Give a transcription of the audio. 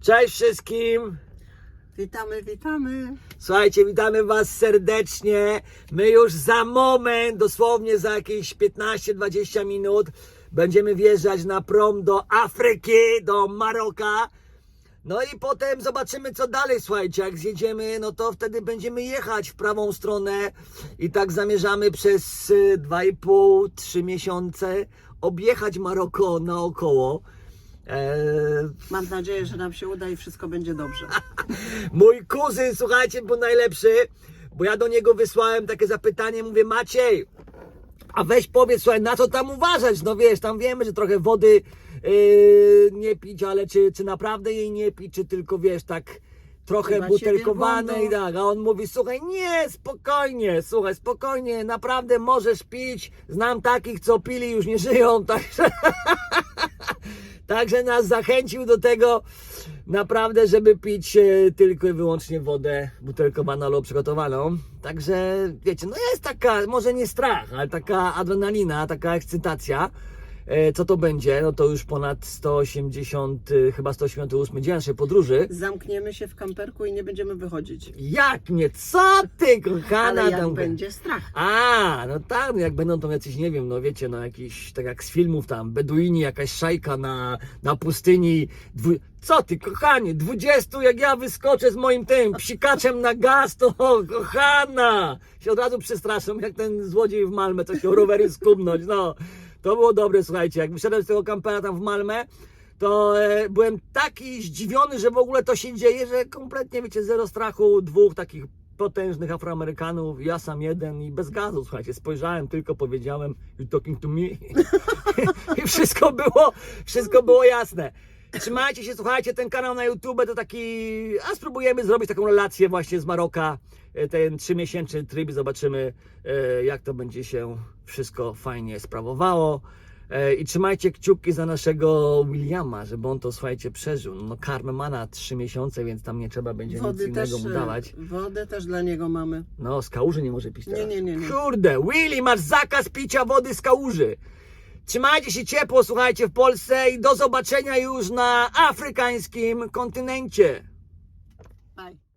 Cześć wszystkim! Witamy, witamy. Słuchajcie, witamy Was serdecznie. My już za moment, dosłownie za jakieś 15-20 minut, będziemy wjeżdżać na prom do Afryki, do Maroka. No i potem zobaczymy, co dalej. Słuchajcie, jak zjedziemy, no to wtedy będziemy jechać w prawą stronę i tak zamierzamy przez y, 2,5-3 miesiące objechać Maroko naokoło. Eee, Mam nadzieję, że nam się uda i wszystko będzie dobrze. Mój kuzyn, słuchajcie, był najlepszy, bo ja do niego wysłałem takie zapytanie, mówię Maciej, a weź powiedz, słuchaj, na co tam uważać? No wiesz, tam wiemy, że trochę wody yy, nie pić, ale czy, czy naprawdę jej nie pić, czy tylko wiesz, tak trochę Chyba butelkowane i tak. A on mówi, słuchaj, nie, spokojnie, słuchaj, spokojnie, naprawdę możesz pić. Znam takich, co pili, już nie żyją, także... Także nas zachęcił do tego naprawdę, żeby pić e, tylko i wyłącznie wodę butelkowaną lub przygotowaną. Także wiecie, no jest taka, może nie strach, ale taka adrenalina, taka ekscytacja. E, Co to będzie? No to już ponad 180, e, chyba 188 dzień naszej podróży. Zamkniemy się w kamperku i nie będziemy wychodzić. Jak nie? Co ty, kochana? Ale jak tam- będzie strach. a, no tak, no jak będą tam jacyś, nie wiem, no wiecie, no jakiś, tak jak z filmów tam, Beduini, jakaś szajka na, na pustyni. Dwu... Co ty, kochanie, 20 jak ja wyskoczę z moim tym psikaczem na gaz, to o, kochana! Się od razu przestraszą, jak ten złodziej w Malmę, co się rowery skubnąć, no. To było dobre, słuchajcie, jak wyszedłem z tego kampera tam w Malmę, to e, byłem taki zdziwiony, że w ogóle to się dzieje, że kompletnie, wiecie, zero strachu, dwóch takich potężnych Afroamerykanów, ja sam jeden i bez gazu, słuchajcie, spojrzałem, tylko powiedziałem you talking to me i wszystko było, wszystko było jasne. Trzymajcie się, słuchajcie, ten kanał na YouTube to taki, a spróbujemy zrobić taką relację właśnie z Maroka, e, ten trzymiesięczny tryb, zobaczymy e, jak to będzie się wszystko fajnie sprawowało. E, I trzymajcie kciuki za naszego Williama, żeby on to, słuchajcie, przeżył. No karmę ma na 3 miesiące, więc tam nie trzeba będzie nic Wody innego też, mu dawać. wodę też dla niego mamy. No, z kałuży nie może pić Nie, teraz. nie, nie, nie. Kurde, Willy, masz zakaz picia wody z kałuży. Trzymajcie się ciepło, słuchajcie, w Polsce i do zobaczenia już na afrykańskim kontynencie. Bye.